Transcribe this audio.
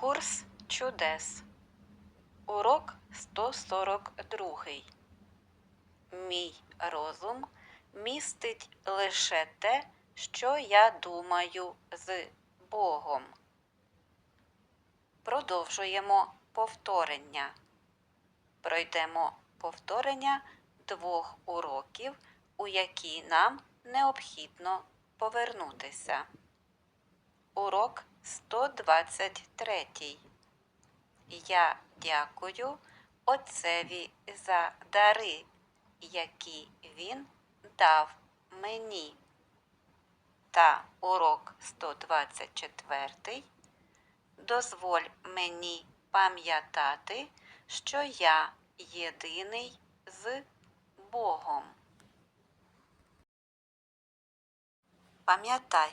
Курс чудес. Урок 142. Мій розум містить лише те, що я думаю з Богом. Продовжуємо повторення. Пройдемо повторення двох уроків, у які нам необхідно повернутися. Урок 123. Я дякую Отцеві за дари, які він дав мені. Та урок 124. Дозволь мені пам'ятати, що я єдиний з Богом. Пам'ятай,